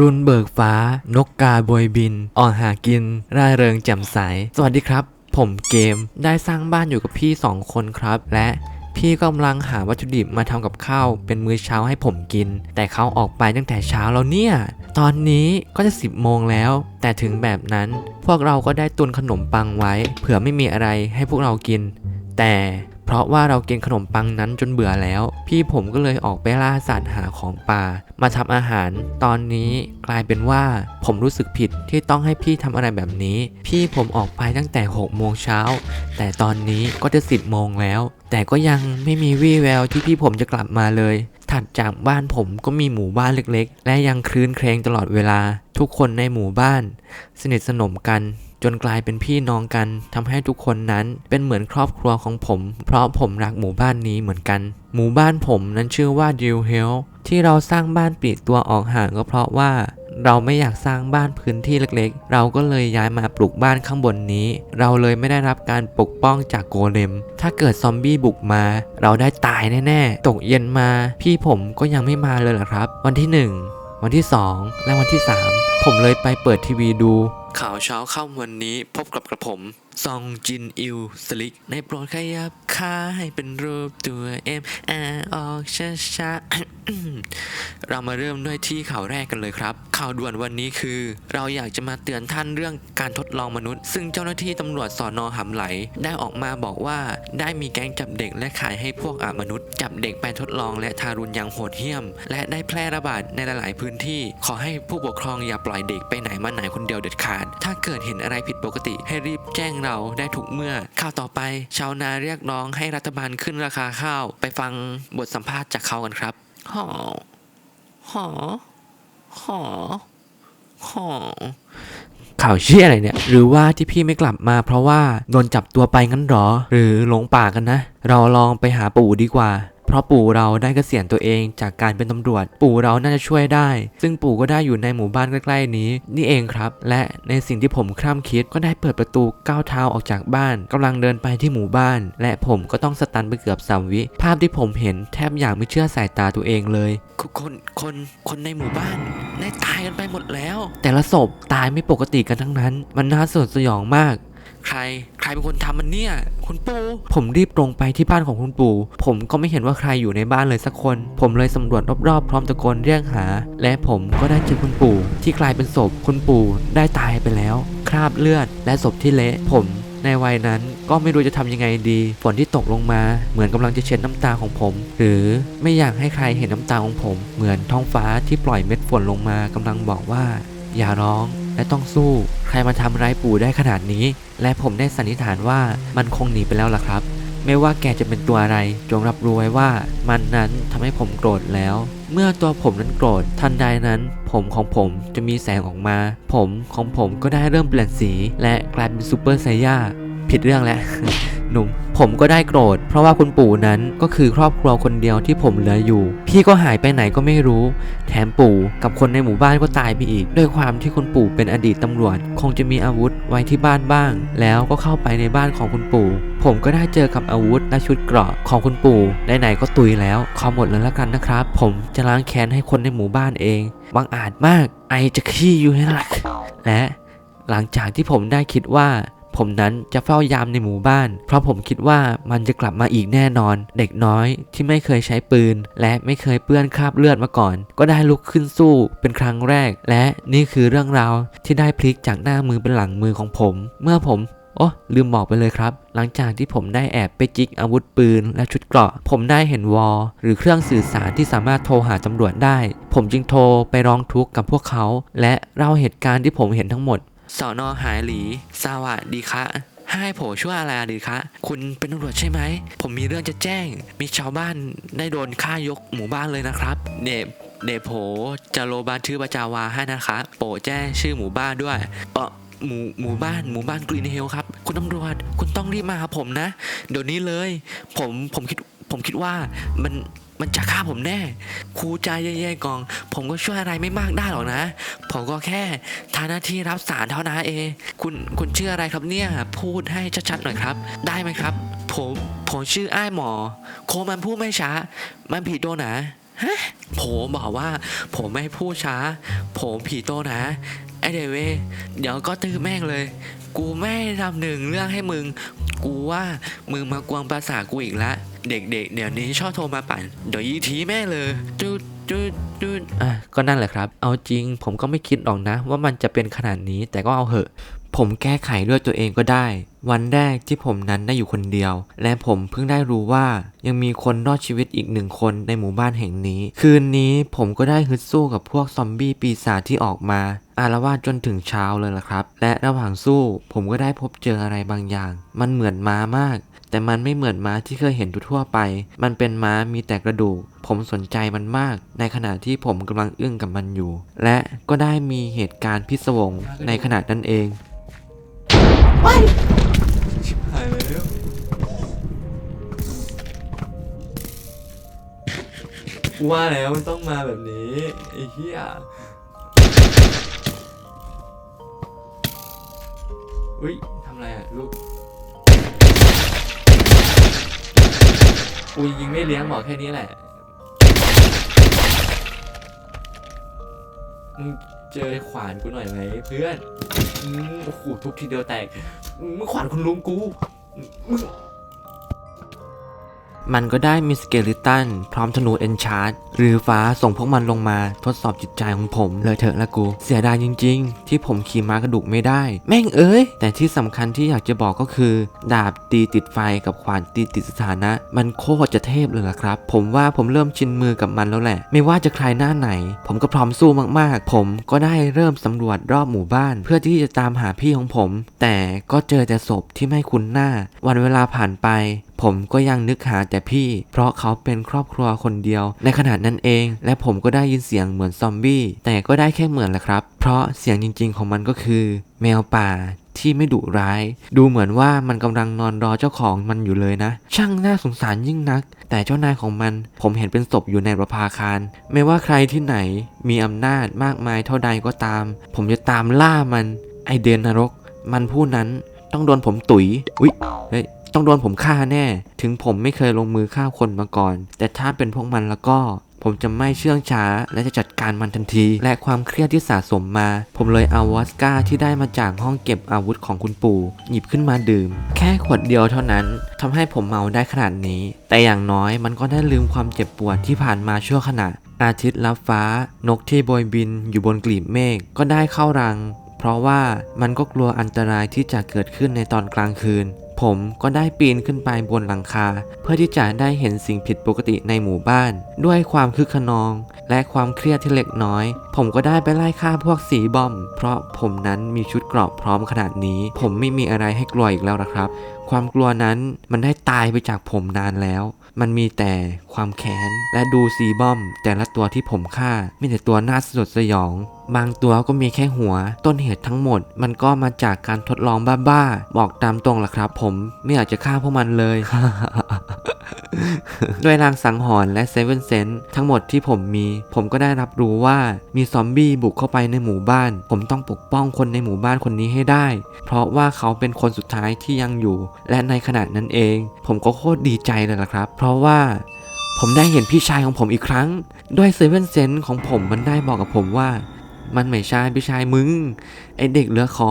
รุณเบิกฟ้า นกกาบวยบิน ออกหากิน ร่าเริงแจ่มใส สวัสดีครับ ผมเกม ได้สร้างบ้านอยู่กับพี่สองคนครับ และพี่กำลังหาวัตถุดิบมาทำกับข้าวเป็นมื้อเช้าให้ผมกิน แต่เขาออกไปตั้งแต่เช้าแล้วเนี่ย ตอนนี้ก็จะ 10 โมงแล้ว แต่ถึงแบบนั้น พวกเราก็ได้ตุนขนมปังไว้ เผื่อไม่มีอะไรให้พวกเรากิน แต่ เพราะว่าเรากินขนมปังนั้นจนเบื่อแล้ว พี่ผมก็เลยออกไปล่าสัตว์หาของป่า มาทำอาหาร ตอนนี้กลายเป็นว่าผมรู้สึกผิดที่ต้องให้พี่ทำอะไรแบบนี้ พี่ผมออกไปตั้งแต่6โมงเช้า แต่ตอนนี้ก็จะ10โมงแล้ว แต่ก็ยังไม่มีวี่แววที่พี่ผมจะกลับมาเลยถัดจากบ้านผมก็มีหมู่บ้านเล็กๆ และยังคลื้นเครงตลอดเวลา ทุกคนในหมู่บ้าน สนิทสนมกัน จนกลายเป็นพี่น้องกันทำให้ทุกคนนั้นเป็นเหมือนครอบครัวของผม เพราะผมรักหมู่บ้านนี้เหมือนกัน หมู่บ้านผมนั้นชื่อว่าดิวเฮลที่เราสร้างบ้านปีกตัวออกห่างก็เพราะว่าเราไม่อยากสร้างบ้านพื้นที่เล็กๆ เราก็เลยย้ายมาปลูกบ้านข้างบนนี้ เราเลยไม่ได้รับการปกป้องจากโกเลม ถ้าเกิดซอมบี้บุกมา เราได้ตายแน่ๆ ตกเย็นมา พี่ผมก็ยังไม่มาเลยล่ะครับ วันที่หนึ่งวันที่ 2 และวันที่ 3 ผมเลยไปเปิดทีวีดู ข่าวเช้าค่ำวันนี้พบกับกระผม ซองจินอิวสลิกในโปรดขยับค่าให้เป็นรูปตัว M R อออกช้าช้าๆเรามาเริ่มด้วยที่ข่าวแรกกันเลยครับ ข่าวด่วนวันนี้คือ เราอยากจะมาเตือนท่านเรื่องการทดลองมนุษย์ ซึ่งเจ้าหน้าที่ตำรวจสอนอหำไหล ได้ออกมาบอกว่าได้มีแก๊งจับเด็กและขายให้พวกอามนุษย์ จับเด็กไปทดลองและทารุณอย่างโหดเหี้ยม และได้แพร่ระบาดในหลาย ๆ พื้นที่ ขอให้ผู้ปกครองอย่าปล่อยเด็กไปไหนมาไหนคนเดียวเด็ดขาด ถ้าเกิดเห็นอะไรผิดปกติให้รีบแจ้งเราได้ทุกเมื่อ ข่าวต่อไป ชาวนาเรียกร้องให้รัฐบาลขึ้นราคาข้าว ไปฟังบทสัมภาษณ์จากเขากันครับหอหอหอหอข่าวเชื่ออะไรเนี่ย หรือว่าที่พี่ไม่กลับมาเพราะว่าโดนจับตัวไปงั้นหรอ หรือหลงป่ากันนะ เราลองไปหาปู่ดีกว่า เพราะปู่เราได้เกษียณตัวเองจากการเป็นตำรวจ ปู่เราน่าจะช่วยได้ ซึ่งปู่ก็ได้อยู่ในหมู่บ้านใกล้ๆนี้ นี่เองครับ และในสิ่งที่ผมคร่ำคิดก็ได้เปิดประตูก้าวเท้าออกจากบ้านกำลังเดินไปที่หมู่บ้าน และผมก็ต้องสตันไปเกือบสามวิ ภาพที่ผมเห็นแทบอยากไม่เชื่อสายตาตัวเองเลย คนคนคนในหมู่บ้านได้ตายกันไปหมดแล้ว แต่ละศพตายไม่ปกติกันทั้งนั้น มันน่าสยดสยองมาก ใคร ใครเป็นคนทำมันเนี่ย คุณปู่ผมรีบตรงไปที่บ้านของคุณปู่ ผมก็ไม่เห็นว่าใครอยู่ในบ้านเลยสักคน ผมเลยสำรวจรอบๆ พร้อมตะโกนเรียกหา และผมก็ได้เจอคุณปู่ ที่กลายเป็นศพ คุณปู่ได้ตายไปแล้ว คราบเลือด และศพที่เละผมในวัยนั้นก็ไม่รู้จะทำยังไงดี ฝนที่ตกลงมา เหมือนกำลังจะเช็ดน้ำตาของผม หรือไม่อยากให้ใครเห็นน้ำตาของผม เหมือนท้องฟ้าที่ปล่อยเม็ดฝนลงมากำลังบอกว่า อย่าร้อง และต้องสู้ ใครมาทำร้ายปู่ได้ขนาดนี้ และผมได้สันนิษฐานว่ามันคงหนีไปแล้วล่ะครับ ไม่ว่าแกจะเป็นตัวอะไร จงรับรู้ไว้ว่า มันนั้นทำให้ผมโกรธแล้ว เมื่อตัวผมนั้นโกรธทันใดนั้น ผมของผมจะมีแสงออกมา ผมของผมก็ได้เริ่มเปลี่ยนสี และกลายเป็นซูเปอร์ไซย่าผิดเรื่องแล้ว หนุ่ม ผมก็ได้โกรธ เพราะว่าคุณปู่นั้นก็คือครอบครัวคนเดียวที่ผมเหลืออยู่ พี่ก็หายไปไหนก็ไม่รู้ แถมปู่กับคนในหมู่บ้านก็ตายไปอีก ด้วยความที่คุณปู่เป็นอดีตตำรวจ คงจะมีอาวุธไว้ที่บ้านบ้าง แล้วก็เข้าไปในบ้านของคุณปู่ ผมก็ได้เจอกับอาวุธและชุดเกราะของคุณปู่ไหนๆก็ตุยแล้วขอหมดเลยละกันนะครับ ผมจะล้างแค้นให้คนในหมู่บ้านเองบังอาจมาก ไอจะขี้อยู่ให้หลักและหลังจากที่ผมได้คิดว่า ผมนั้นจะเฝ้ายามในหมู่บ้าน เพราะผมคิดว่ามันจะกลับมาอีกแน่นอน เด็กน้อยที่ไม่เคยใช้ปืน และไม่เคยเปื้อนคราบเลือดมาก่อน ก็ได้ลุกขึ้นสู้เป็นครั้งแรก และนี่คือเรื่องราวที่ได้พลิกจากหน้ามือเป็นหลังมือของผม เมื่อผมโอ้ลืมบอกไปเลยครับ หลังจากที่ผมได้แอบไปจิกอาวุธปืนและชุดเกราะ ผมได้เห็นวอลหรือเครื่องสื่อสารที่สามารถโทรหาตำรวจได้ ผมจึงโทรไปร้องทุกข์กับพวกเขา และเล่าเหตุการณ์ที่ผมเห็นทั้งหมด สอนอหายหลี สวัสดีคะให้ผมช่วยอะไรดีคะ คุณเป็นตำรวจใช่ไหม ผมมีเรื่องจะแจ้ง มีชาวบ้านได้โดนฆ่ายกหมู่บ้านเลยนะครับเดบเดบโผจะโลบานชื่อประจาวาให้นะคะโปแจ้งชื่อหมู่บ้านด้วยเออหมู่หมู่บ้านหมู่บ้านกรีนเฮลครับ คุณตำรวจคุณต้องรีบมาหาผมนะ เดี๋ยวนี้เลย ผมผมคิดผมคิดว่ามัน มันจะฆ่าผมแน่ครูใจแย่ๆกอง ผมก็ช่วยอะไรไม่มากได้หรอกนะ ผมก็แค่ทำหน้าที่รับสารเท่านั้นเอง คุณคุณชื่ออะไรครับเนี่ย พูดให้ชัดๆหน่อยครับ ได้ไหมครับ ผมผมชื่ออ้ายหมอ โคมันพูดไม่ช้า มันผิดโดนนะฮะผมบอกว่าผมไม่พูดช้า ผมผีโตนะ ไอเดเวเดี๋ยวก็ตื้อแม่งเลย กูไม่ทำหนึ่งเรื่องให้มึง กูว่ามึงมากวงภาษากูอีกละ เด็กๆเดี๋ยวนี้ชอบโทรมาปั่น เดี๋ยวยีทีแม่เลย จุดจุดจุดอะก็นั่นแหละครับ เอาจริงผมก็ไม่คิดหรอกนะ ว่ามันจะเป็นขนาดนี้แต่ก็เอาเหอะ ผมแก้ไขด้วยตัวเองก็ได้ วันแรกที่ผมนั้นได้อยู่คนเดียว และผมเพิ่งได้รู้ว่ายังมีคนรอดชีวิตอีกหนึ่งคนในหมู่บ้านแห่งนี้ คืนนี้ผมก็ได้ฮึดสู้กับพวกซอมบี้ปีศาจที่ออกมาอารวาสจนถึงเช้าเลยล่ะครับ และระหว่างสู้ผมก็ได้พบเจออะไรบางอย่าง มันเหมือนม้ามาก แต่มันไม่เหมือนม้าที่เคยเห็นทั่วไป มันเป็นม้ามีแต่กระดูก ผมสนใจมันมาก ในขณะที่ผมกำลังอึ้งกับมันอยู่ และก็ได้มีเหตุการณ์พิศวงในขณะนั้นเอง ชิบหายแล้วว่าแล้วมันต้องมาแบบนี้ไอ้เหี้ยอุ้ยทำอะไรอะลูกกูยิงไม่เลี้ยงบอแค่นี้แหละ มึงเจอขวานกูหน่อยไหมเพื่อน โอ้โหทุบทีเดียวแตกมึงขวานคุณลุงกูมึง มันก็ได้มีสเกลิตันพร้อมธนูเอนชาร์ดหรือฟ้าส่งพวกมันลงมาทดสอบจิตใจของผม เลยเถอะละกู เสียดายจริง ๆ ที่ผมขี่ม้ากระดูกไม่ได้ แม่งเอ้ย แต่ที่สำคัญที่อยากจะบอกก็คือ ดาบตีติดไฟกับขวานตีติดสถานะ มันโคตรจะเทพเลยละครับ ผมว่าผมเริ่มชินมือกับมันแล้วแหละ ไม่ว่าจะใครหน้าไหน ผมก็พร้อมสู้มากๆ ผมก็ได้เริ่มสำรวจรอบหมู่บ้าน เพื่อที่จะตามหาพี่ของผม แต่ก็เจอแต่ศพที่ไม่คุ้นหน้า วันเวลาผ่านไป ผมก็ยังนึกหาแต่พี่ เพราะเขาเป็นครอบครัวคนเดียว ในขณะนั้นเอง และผมก็ได้ยินเสียงเหมือนซอมบี้ แต่ก็ได้แค่เหมือนแหละครับ เพราะเสียงจริง ๆ ของมันก็คือ แมวป่าที่ไม่ดุร้าย ดูเหมือนว่ามันกำลังนอนรอเจ้าของมันอยู่เลยนะ ช่างน่าสงสารยิ่งนัก แต่เจ้านายของมัน ผมเห็นเป็นศพอยู่ในประภาคาร ไม่ว่าใครที่ไหน มีอำนาจมากมายเท่าใดก็ตาม ผมจะตามล่ามัน ไอเดนนรก มันผู้นั้นต้องโดนผมตุ๋ยอุ๊ยเฮ้ย ต้องโดนผมฆ่าแน่ ถึงผมไม่เคยลงมือฆ่าคนมาก่อน แต่ถ้าเป็นพวกมันแล้วก็ผมจะไม่เชื่องช้าและจะจัดการมันทันที และความเครียดที่สะสมมา ผมเลยเอาวอสก้าที่ได้มาจากห้องเก็บอาวุธของคุณปู่ หยิบขึ้นมาดื่ม แค่ขวดเดียวเท่านั้นทำให้ผมเมาได้ขนาดนี้ แต่อย่างน้อยมันก็ได้ลืมความเจ็บปวดที่ผ่านมาชั่วขณะ อาทิตย์ลับฟ้า นกที่โบยบินอยู่บนกลีบเมฆก็ได้เข้ารัง เพราะว่ามันก็กลัวอันตรายที่จะเกิดขึ้นในตอนกลางคืน ผมก็ได้ปีนขึ้นไปบนหลังคา เพื่อที่จะได้เห็นสิ่งผิดปกติในหมู่บ้าน ด้วยความคึกขนอง และความเครียดที่เล็กน้อย ผมก็ได้ไปไล่ฆ่าพวกสีบอม เพราะผมนั้นมีชุดเกราะพร้อมขนาดนี้ ผมไม่มีอะไรให้กลัวอีกแล้วนะครับ ความกลัวนั้นมันได้ตายไปจากผมนานแล้ว มันมีแต่ความแค้นและดูซีบอม แต่ละตัวที่ผมฆ่ามีแต่ตัวน่าสยดสยองบางตัวก็มีแค่หัว ต้นเหตุทั้งหมด มันก็มาจากการทดลองบ้าๆ บอกตามตรงล่ะครับ ผมไม่อยากจะฆ่าพวกมันเลยด้วยรางสังหรณ์และเซเว่นเซนทั้งหมดที่ผมมี ผมก็ได้รับรู้ว่ามีซอมบี้บุกเข้าไปในหมู่บ้าน ผมต้องปกป้องคนในหมู่บ้านคนนี้ให้ได้ เพราะว่าเขาเป็นคนสุดท้ายที่ยังอยู่ และในขณะนั้นเอง ผมก็โคตรดีใจเลยล่ะครับ เพราะว่าผมได้เห็นพี่ชายของผมอีกครั้ง ด้วยเซเว่นเซนของผมมันได้บอกกับผมว่า มันไม่ใช่พี่ชายมึง ไอเด็กเหลือขอ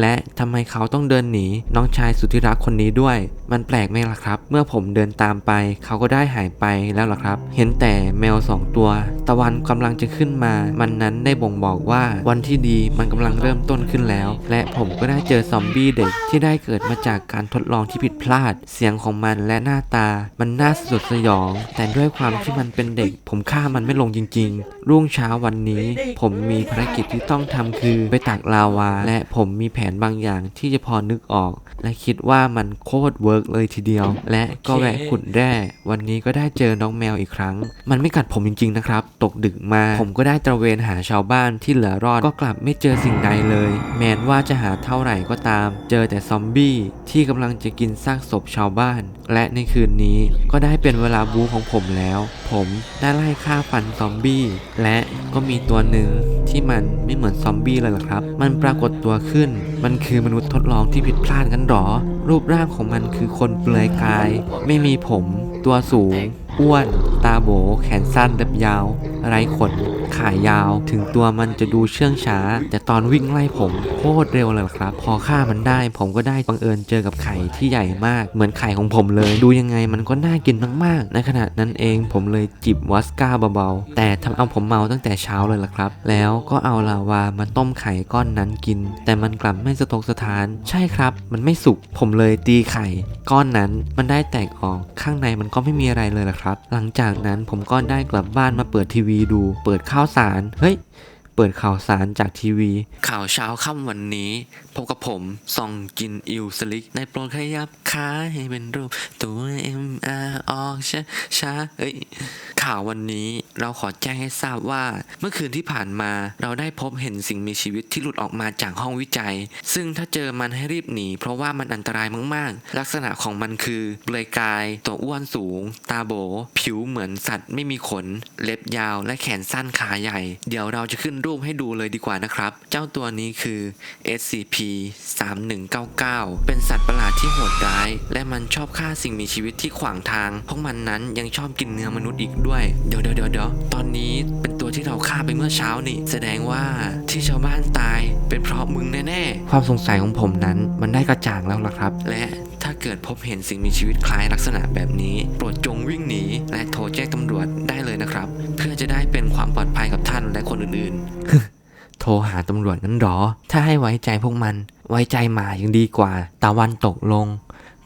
และทำไมเขาต้องเดินหนี น้องชายสุดที่รักคนนี้ด้วย มันแปลกไหมล่ะครับ เมื่อผมเดินตามไป เขาก็ได้หายไปแล้วล่ะครับ เห็นแต่แมวสองตัว ตะวันกำลังจะขึ้นมา มันนั้นได้บ่งบอกว่า วันที่ดีมันกำลังเริ่มต้นขึ้นแล้ว และผมก็ได้เจอซอมบี้เด็กที่ได้เกิดมาจากการทดลองที่ผิดพลาด เสียงของมันและหน้าตา มันน่าสยดสยอง แต่ด้วยความที่มันเป็นเด็ก ผมฆ่ามันไม่ลงจริง ๆ รุ่งเช้าวันนี้ ผมมีารกิจที่ต้องทำคือไปตักลาวา และผมมีแผนบางอย่างที่จะพอนึกออก และคิดว่ามันโคตรเวิร์กเลยทีเดียว และก็แวะขุดแร่ วันนี้ก็ได้เจอน้องแมวอีกครั้ง มันไม่กัดผมจริงๆนะครับ ตกดึกมา ผมก็ได้ตระเวนหาชาวบ้านที่เหลือรอดก็กลับไม่เจอสิ่งใดเลย แม้นว่าจะหาเท่าไหร่ก็ตาม เจอแต่ซอมบี้ที่กำลังจะกินซากศพชาวบ้าน และในคืนนี้ก็ได้เป็นเวลาบูของผมแล้ว ผมได้ไล่ฆ่าฟันซอมบี้และก็มีตัวหนึ่งที่มันไม่เหมือนซอมบี้เลยหรอครับ มันปรากฏตัวขึ้น มันคือมนุษย์ทดลองที่ผิดพลาดกันหรอ รูปร่างของมันคือคนเปลือยกาย ไม่มีผม ตัวสูง อ้วน ตาโบ แขนสั้นเล็บยาว ไร้ขนขายาว ถึงตัวมันจะดูเชื่องช้า แต่ตอนวิ่งไล่ผมโคตรเร็วเลยละครับ พอฆ่ามันได้ ผมก็ได้บังเอิญเจอกับไข่ที่ใหญ่มาก เหมือนไข่ของผมเลย ดูยังไงมันก็น่ากินมากๆ ในขณะนั้นเองผมเลยจิบวอสก้าเบาๆ แต่ทำเอาผมเมาตั้งแต่เช้าเลยล่ะครับ แล้วก็เอาลาวามาต้มไข่ก้อนนั้นกิน แต่มันกลับไม่สะทกสถาน ใช่ครับ มันไม่สุก ผมเลยตีไข่ ก้อนนั้นมันได้แตกออก ข้างในมันก็ไม่มีอะไรเลยล่ะครับ หลังจากนั้นผมก็ได้กลับบ้านมาเปิดทีวีดู เปิดข้าวสาร เฮ้ย เปิดข่าวสารจากทีวี ข่าวเช้าค่ำวันนี้ พบกับผมส่องกินอิวสลิก ในโปรดขยับขาให้เป็นรูป ตัว M R ออกช้าช้าเอ้ย ข่าววันนี้เราขอแจ้งให้ทราบว่า เมื่อคืนที่ผ่านมาเราได้พบเห็นสิ่งมีชีวิตที่หลุดออกมาจากห้องวิจัย ซึ่งถ้าเจอมันให้รีบหนี เพราะว่ามันอันตรายมาก ๆ ลักษณะของมันคือเปลือยกาย ตัวอ้วนสูง ตาโบ ผิวเหมือนสัตว์ไม่มีขน เล็บยาวและแขนสั้นขาใหญ่ เดี๋ยวเราจะขึ้นรูปให้ดูเลยดีกว่านะครับ เจ้าตัวนี้คือ SCP 3199 เป็นสัตว์ประหลาดที่โหดร้าย และมันชอบฆ่าสิ่งมีชีวิตที่ขวางทาง พวกมันนั้นยังชอบกินเนื้อมนุษย์อีกด้วย เดี๋ยวเดี๋ยวเดี๋ยวเดี๋ยวตอนนี้เป็นตัวที่เราฆ่าไปเมื่อเช้านี่ แสดงว่าที่ชาวบ้านตายเป็นเพราะมึงแน่ๆ ความสงสัยของผมนั้นมันได้กระจ่างแล้วล่ะครับ และ ถ้าเกิดพบเห็นสิ่งมีชีวิตคล้ายลักษณะแบบนี้ โปรดจงวิ่งหนี และโทรแจ้งตำรวจได้เลยนะครับ เพื่อจะได้เป็นความปลอดภัยกับท่านและคนอื่นๆ โทรหาตำรวจนั้นหรอ ถ้าให้ไว้ใจพวกมัน ไว้ใจหมายังดีกว่า ตะวันตกลง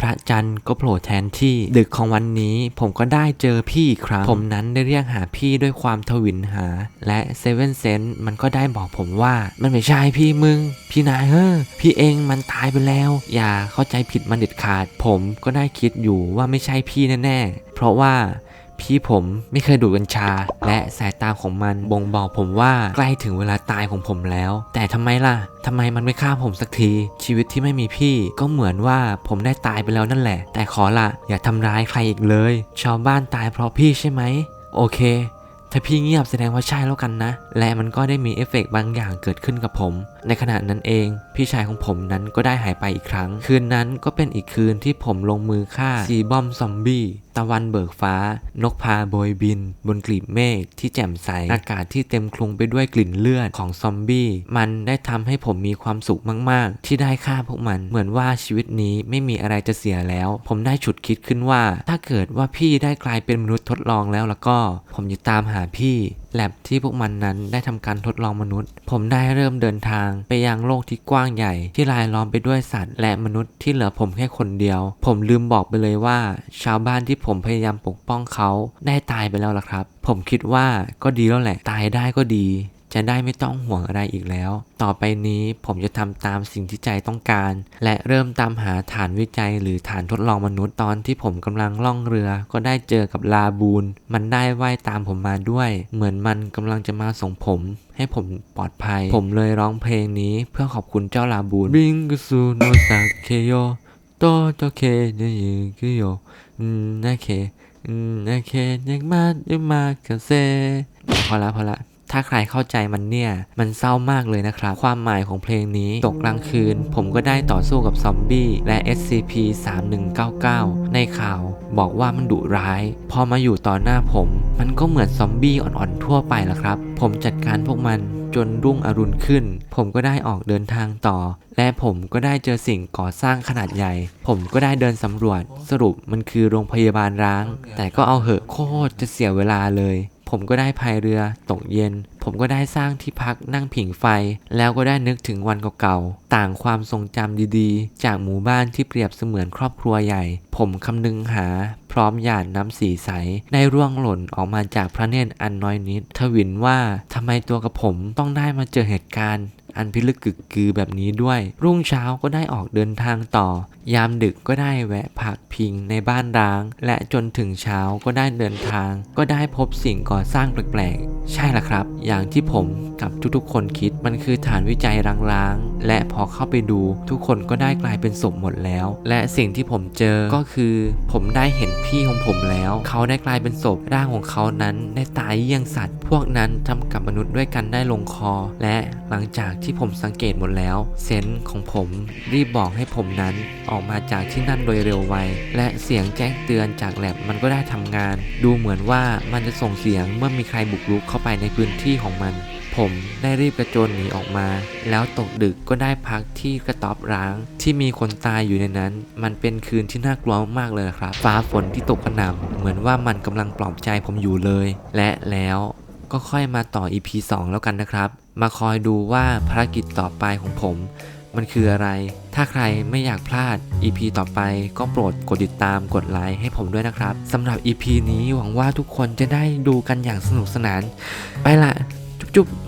พระจันทร์ก็โผล่แทนที่ ดึกของวันนี้ผมก็ได้เจอพี่อีกครั้ง ผมนั้นได้เรียกหาพี่ด้วยความทวินหา และเซเว่นเซนมันก็ได้บอกผมว่า มันไม่ใช่พี่มึง พี่นายเฮ้อพี่เองมันตายไปแล้ว อย่าเข้าใจผิดมันเด็ดขาด ผมก็ได้คิดอยู่ว่าไม่ใช่พี่แน่ๆเพราะว่า พี่ผมไม่เคยดูดกัญชา และสายตาของมันบ่งบอกผมว่าใกล้ถึงเวลาตายของผมแล้ว แต่ทำไมล่ะทำไมมันไม่ฆ่าผมสักที ชีวิตที่ไม่มีพี่ก็เหมือนว่าผมได้ตายไปแล้วนั่นแหละ แต่ขอละอย่าทำร้ายใครอีกเลย ชาวบ้านตายเพราะพี่ใช่ไหม โอเค ถ้าพี่เงียบแสดงว่าใช่แล้วกันนะ และมันก็ได้มีเอฟเฟกต์บางอย่างเกิดขึ้นกับผม ในขณะนั้นเอง พี่ชายของผมนั้นก็ได้หายไปอีกครั้ง คืนนั้นก็เป็นอีกคืนที่ผมลงมือฆ่าซีบอมซอมบี้ตะวันเบิกฟ้า นกพาโบยบิน บนกลีบเมฆที่แจ่มใส อากาศที่เต็มคลุมไปด้วยกลิ่นเลือดของซอมบี้ มันได้ทำให้ผมมีความสุขมาก ๆ ที่ได้ฆ่าพวกมัน เหมือนว่าชีวิตนี้ไม่มีอะไรจะเสียแล้ว ผมได้ฉุดคิดขึ้นว่า ถ้าเกิดว่าพี่ได้กลายเป็นมนุษย์ทดลองแล้วแล้วก็ ผมจะตามหาพี่แลบที่พวกมันนั้นได้ทำการทดลองมนุษย์ ผมได้เริ่มเดินทางไปยังโลกที่กว้างใหญ่ที่รายล้อมไปด้วยสัตว์ และมนุษย์ที่เหลือผมแค่คนเดียว ผมลืมบอกไปเลยว่า ชาวบ้านที่ผมพยายามปกป้องเขาได้ตายไปแล้วล่ะครับ ผมคิดว่าก็ดีแล้วแหละตายได้ก็ดี จะได้ไม่ต้องห่วงอะไรอีกแล้ว ต่อไปนี้ผมจะทำตามสิ่งที่ใจต้องการ และเริ่มตามหาฐานวิจัยหรือฐานทดลองมนุษย์ตอนที่ผมกำลังล่องเรือ ก็ได้เจอกับลาบูน มันได้ว่ายตามผมมาด้วย เหมือนมันกำลังจะมาส่งผม ให้ผมปลอดภัย ผมเลยร้องเพลงนี้เพื่อขอบคุณเจ้าลาบูนบิงกุซูโนซาเคโยโตโตเคเนยิกุโยอืมนาเคอืมนาเคยังมายังมาคาเซพอละพอละ ถ้าใครเข้าใจมันเนี่ย มันเศร้ามากเลยนะครับ ความหมายของเพลงนี้ตกกลางคืน ผมก็ได้ต่อสู้กับซอมบี้และ SCP-3199 ในข่าวบอกว่ามันดุร้าย พอมาอยู่ต่อหน้าผม มันก็เหมือนซอมบี้อ่อนๆทั่วไปละครับ ผมจัดการพวกมันจนรุ่งอรุณขึ้น ผมก็ได้ออกเดินทางต่อ และผมก็ได้เจอสิ่งก่อสร้างขนาดใหญ่ ผมก็ได้เดินสำรวจ สรุปมันคือโรงพยาบาลร้าง แต่ก็เอาเหอะโคตรจะเสียเวลาเลย ผมก็ได้พายเรือตกเย็น ผมก็ได้สร้างที่พักนั่งผิงไฟ แล้วก็ได้นึกถึงวันเก่าๆ ต่างความทรงจำดีๆ จากหมู่บ้านที่เปรียบเสมือนครอบครัวใหญ่ ผมคำนึงหา พร้อมหยาดน้ำสีใส ได้ร่วงหล่นออกมาจากพระเนตรอันน้อยนิด ทวินว่าทำไมตัวกับผมต้องได้มาเจอเหตุการณ์ อันพิลึกกึกกือแบบนี้ด้วย รุ่งเช้าก็ได้ออกเดินทางต่อ ยามดึกก็ได้แวะพักพิงในบ้านร้าง และจนถึงเช้าก็ได้เดินทาง ก็ได้พบสิ่งก่อสร้างแปลกๆ ใช่ละครับ อย่างที่ผมกับทุกๆ คนคิดมันคือฐานวิจัยร้างๆ และพอเข้าไปดูทุกคนก็ได้กลายเป็นศพหมดแล้ว และสิ่งที่ผมเจอก็คือผมได้เห็นพี่ของผมแล้ว เขาได้กลายเป็นศพร่างของเขานั้นได้ตายเยี่ยงสัตว์ พวกนั้นทำกับมนุษย์ด้วยกันได้ลงคอ และหลังจากที่ที่ผมสังเกตหมดแล้ว เซนส์ของผมรีบบอกให้ผมนั้นออกมาจากที่นั่นโดยเร็วไว และเสียงแจ้งเตือนจากแลบมันก็ได้ทำงาน ดูเหมือนว่ามันจะส่งเสียงเมื่อมีใครบุกรุกเข้าไปในพื้นที่ของมัน ผมได้รีบกระโจนหนีออกมา แล้วตกดึกก็ได้พักที่กระต๊อบร้าง ที่มีคนตายอยู่ในนั้น มันเป็นคืนที่น่ากลัวมากเลยครับ ฟ้าฝนที่ตกกระหน่ำเหมือนว่ามันกำลังปลอบใจผมอยู่เลย และแล้ว ก็ค่อยมาต่อ EP 2 แล้วกันนะครับ มาคอยดูว่าภารกิจต่อไปของผม มันคืออะไร ถ้าใครไม่อยากพลาด EP ต่อไปก็โปรดกดติดตามกดไลค์ให้ผมด้วยนะครับสำหรับ EP นี้หวังว่าทุกคนจะได้ดูกันอย่างสนุกสนาน ไปละ จุ๊บๆ